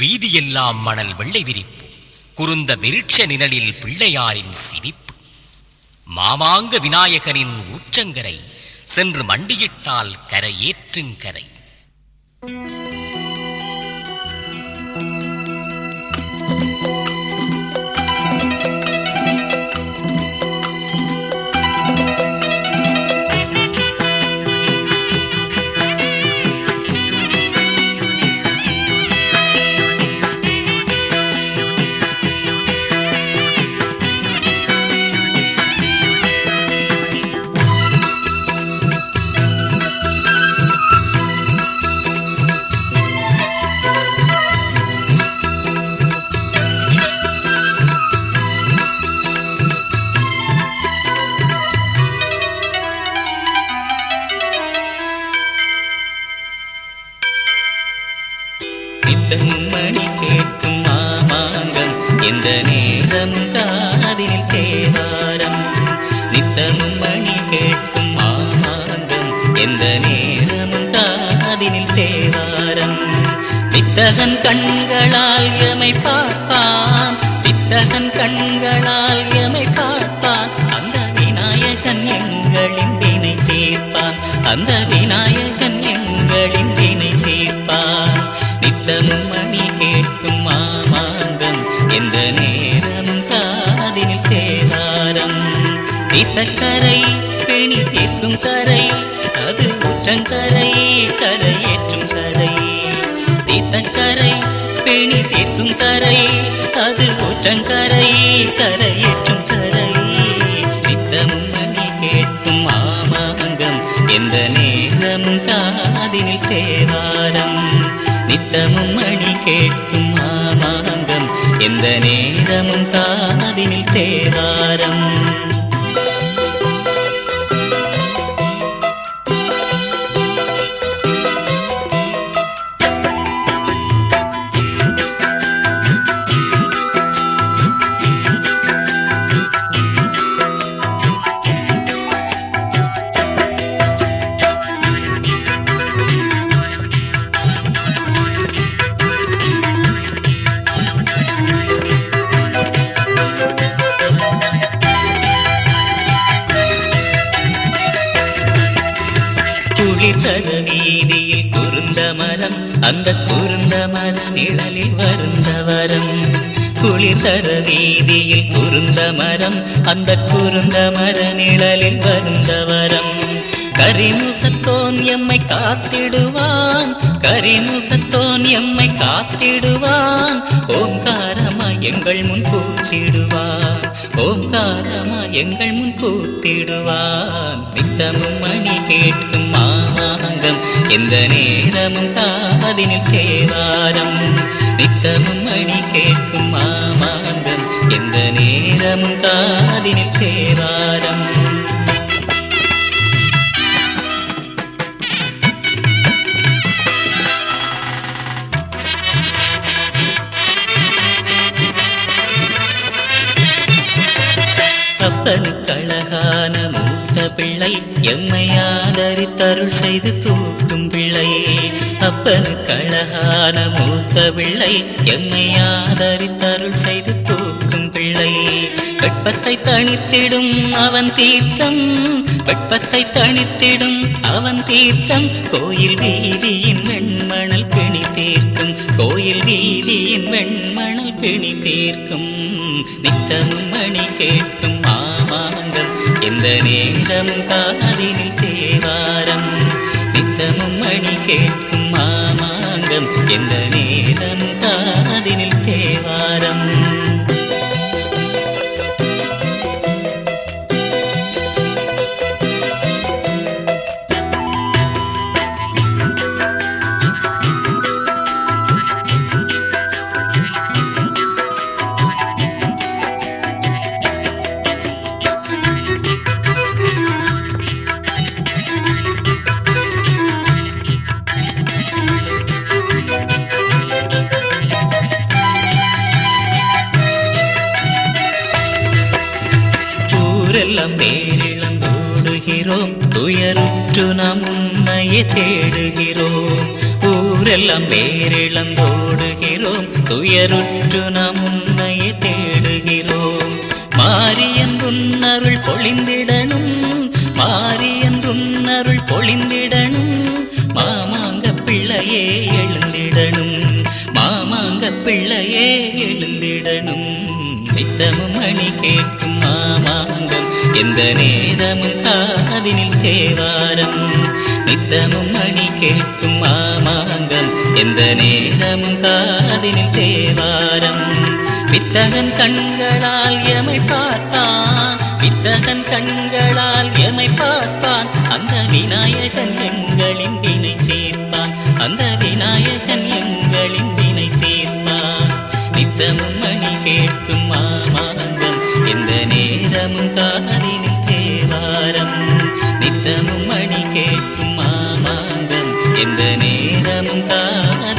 வீதியெல்லாம் மணல் வெள்ளை விரிப்பு குறுந்த விருட்ச நிழலில் பிள்ளையாரின் சிரிப்பு. மாமாங்க விநாயகரின் ஊற்றங்கரை சென்று மண்டியிட்டால் கரையேற்றுங்கரை நித்தமும் கேட்கும் மாமாங்கம். எந்த நேரம் காதில் தேவாரம்? நித்தமும் மணி கேட்கும் மாமாங்கம். எந்த நேரம் காதினில் தேவாரம்? வித்தகன் கண்களால் எமை பார்ப்பான். வித்தகன் கண்களால் எமை பார்ப்பான். அந்த விநாயகன் எங்களின் வினை தீர்ப்பான் அந்த விநாயகன் கேட்கும் மாமாந்தம் எந்த நேரமும் காதினில் தேவாரம் தீர்த்தக்கரை பெணி தீர்க்கும் கரை. அது ஊற்றங்கரை கரையேற்றும் கரை தீர்த்தக்கரை பெணி தீர்க்கும் கரை. அது ஊற்றங்கரை கரையேற்றும் கரை நித்தமும் மணி கேட்கும் மாமாங்கம் எந்த நேரமும் காதினில் தேவாரம். நித்தமும் மணி கேட்கும் மாமாங்கம் எந்த நேரமும் காதினில் தேவா குளிர்தர வீதியில் குருந்த மரம் அந்த குருந்த மர நிழலில் வருந்த வரம். குளிர்தர வீதியில் குருந்த மரம் அந்த குருந்த மர நிழலில் வருந்த வரம். கரிமுகத்தோன் எம்மை காத்திடுவான் கரிமுகத்தோன் எம்மை காத்திடுவான். ஓங்காரமா எங்கள் முன் பூச்சிடுவான் ஓங்காரமா எங்கள் முன் கூத்திடுவான். நித்தமும் மணி கேட்கும் மாமாங்கம் எந்த நேரமும் காதினில் தேவாரம். நித்தமும் மணி கேட்கும் மாமாங்கம். எந்த நேரமும் காதினில் தேவாரம். அப்பனுக்கு மூத்த பிள்ளை எம்மை ஆதரித்தருள் செய்து தூக்கும் பிள்ளை அப்பனுக்கழகான மூத்த பிள்ளை எம்மை ஆதரித்தருள் செய்து தூக்கும் பிள்ளை வெட்பத்தை தணித்திடும் அவன் தீர்த்தம் வெட்பத்தை தணித்திடும் அவன் தீர்த்தம். கோயில் வீதியின் வெண்மணல் பிணி தீர்க்கும் கோயில் வீதியின் வெண்மணல் பிணி தீர்க்கும். நித்தமும் மணி கேட்கும் எந்த நேரமும் காதினில் தேவாரம்? நித்தமும் மணி கேட்கும் மாமாங்கம். எந்த நேரமும் ஊரெல்லாம் நேரிழந்தோடுகிறோம் துயருற்று நாம் உன்னையே தேடுகிறோம். ஊரெல்லாம் வேரிழந்தோடுகிறோம் துயருற்று நாம் உன்னையே தேடுகிறோம். மாரியன் உன்னருள் பொழிந்திடணும். மாரியன் உன்னருள் பொழிந்திடணும். மாமாங்க பிள்ளையே எழுந்திடணும். மாமாங்க பிள்ளையே எழுந்திடணும். நித்தமும் மணி கேட்கும் மாமாங்கம். எந்த நேரமும் காதினில் தேவாரம். நித்தமும் மணி கேட்கும் மாமாங்கம். எந்த நேரமும் காதினில் தேவாரம். வித்தகன் கண்களால் எமை பார்த்தான். வித்தகன் கண்களால் எமை பார்த்தான். அந்த விநாயகன் எங்களின் வினை சேர்த்தான் அந்த விநாயகன் எங்களின் கேட்கும் மாமாங்கம். எந்த நேரமும் காதலில் தேவாரம். நித்தமும் மணி கேட்கும் மாமாங்கம். எந்த நேரமும் காதல்